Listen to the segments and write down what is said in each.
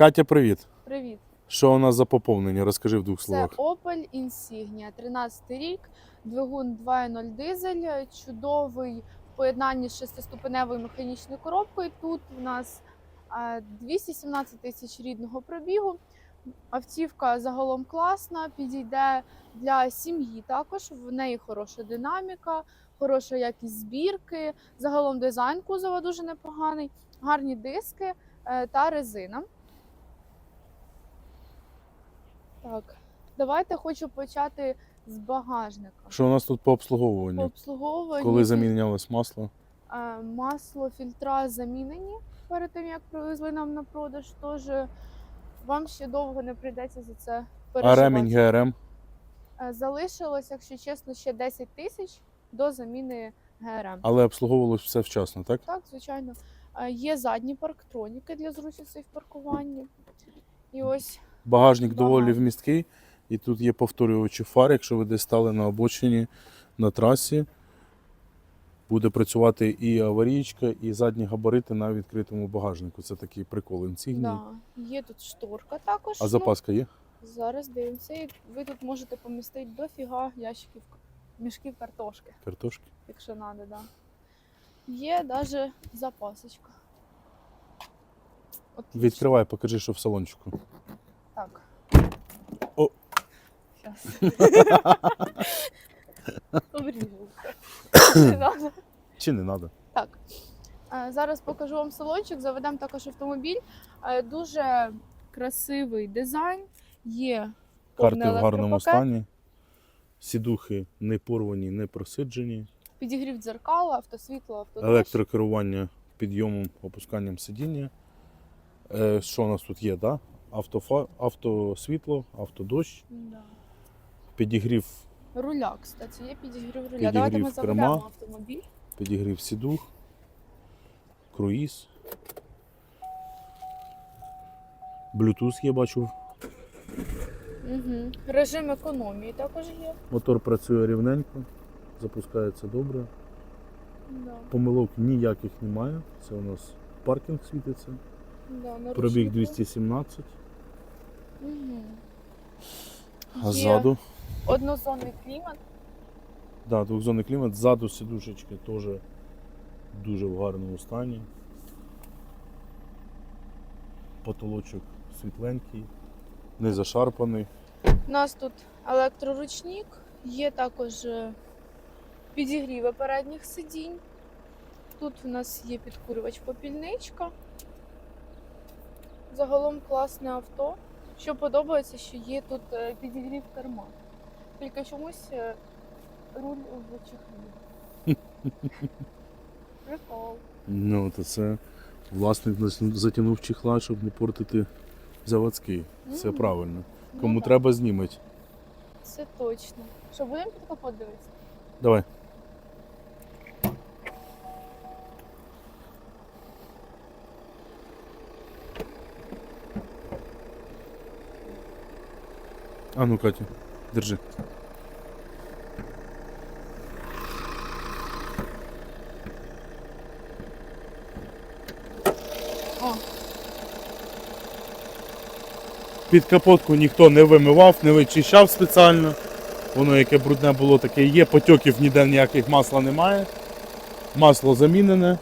Катя, привіт. Привіт, Що у нас за поповнення? Розкажи в двох це словах. Opel Insignia, 13 рік, двигун 2.0 дизель, чудовий в поєднанні з шестиступеневою механічною коробкою. Тут у нас е, 217 тисяч рідного пробігу. Автівка загалом класна, підійде для сім'ї також. В неї хороша динаміка, хороша якість збірки. Загалом дизайн кузова дуже непоганий, гарні диски е, та резина. Так, давайте хочу почати з багажника. Що у нас тут по По обслуговуванню? обслуговуванню Коли замінялось масло? е, масло, фільтра замінені перед тим, як привезли нам на продаж. Тож е, вам ще довго не прийдеться за це А ремінь ГРМ? Е, Залишилось, якщо чесно, ще 10 тисяч до заміни ГРМ. Але обслуговувалось все вчасно, так? Так, звичайно. Е, Є задні парктроніки для зручності в паркуванні. І ось Багажник доволі вмісткий. І тут є повторювачі фар, якщо ви десь стали на обочині на трасі. Буде працювати і аварійка, і задні габарити на відкритому багажнику. Це такий прикол інсігній. да, є тут шторка також. А ну, запаска є? Зараз дивимося, і ви тут можете помістити дофіга ящиків мішків картошки, Картошки. якщо треба, да. Є навіть запасочка. Отлично. Відкривай, покажи, що в салончику. Так. О. Обріжу. Чи не треба? Так. Е, Зараз покажу вам салончик, заведемо також автомобіль. Е, Дуже красивий дизайн. Є Карти в гарному електропакет. стані. Сідухи не порвані, не просиджені. Підігрів дзеркала, автосвітло, автодощ. Електрокерування підйомом, опусканням сидіння. Е, що у нас тут є? Да? Автофа... Автосвітло, автодощ, Да. підігрів, Руля, кстати, є підігрів руля. Підігрів Давайте ми керма. автомобіль. підігрів сідух, круїз. Bluetooth є, бачу. Угу. Режим економії також є. Мотор працює рівненько, запускається добре. Да. Помилок ніяких немає. Це у нас паркінг світиться. Да, Пробіг 217. Угу. А Є ззаду. Однозонний клімат. Да, двохзонний клімат. Ззаду сідушечки теж дуже в гарному стані. Потолочок світленький, не зашарпаний. У нас тут електроручник, є також е, підігріви передніх сидінь. Тут у нас є підкурювач попільничка. Загалом класне авто. Що подобається, що є тут е, підігрів керма. Тільки чомусь е, руль в чехлі. Прикол. Ну, то це власник затягнув чехла, щоб не портити заводський. Все Мгм. правильно. Ну Кому да, треба, знімуть. Це точно. Що, будемо під капот дивитися? Давай. А ну, Катя, держи. О, Під капотку ніхто не вимивав, не вичищав спеціально. Воно яке брудне було, таке є. Потьоків ніде ніяких масла немає. Масло замінене.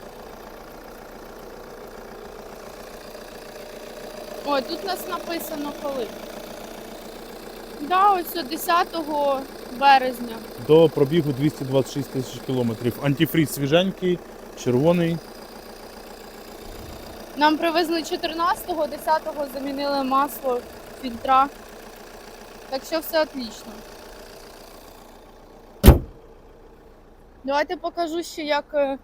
Ой, тут у нас написано коли. Да, ось 10 березня. До пробігу 226 тисяч кілометрів. Антифріз свіженький, червоний. Нам привезли 14-го, 10-го замінили масло, фільтра. Так що все отлично. Давайте покажу ще, як е,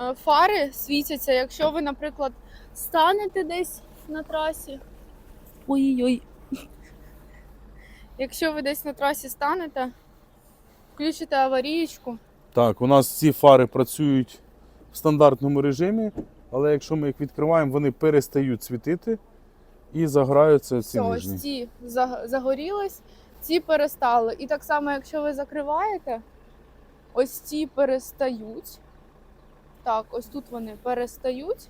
е, фари світяться, якщо ви, наприклад, станете десь на трасі. Ой-ой-ой. Якщо ви десь на трасі станете, включите аварієчку. Так, у нас ці фари працюють в стандартному режимі, але якщо ми їх відкриваємо, вони перестають світити і заграються ці Все, ось ці загорілись, ці перестали. І так само, якщо ви закриваєте, ось ці перестають. Так, ось тут вони перестають,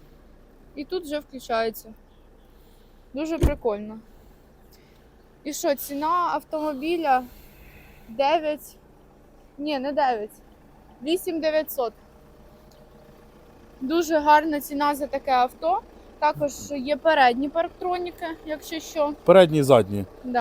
і тут вже включаються. Дуже прикольно. І що, ціна автомобіля 9. Ні, не 9. 8900. Дуже гарна ціна за таке авто. Також є передні парктроніки, якщо що. Передні і задні.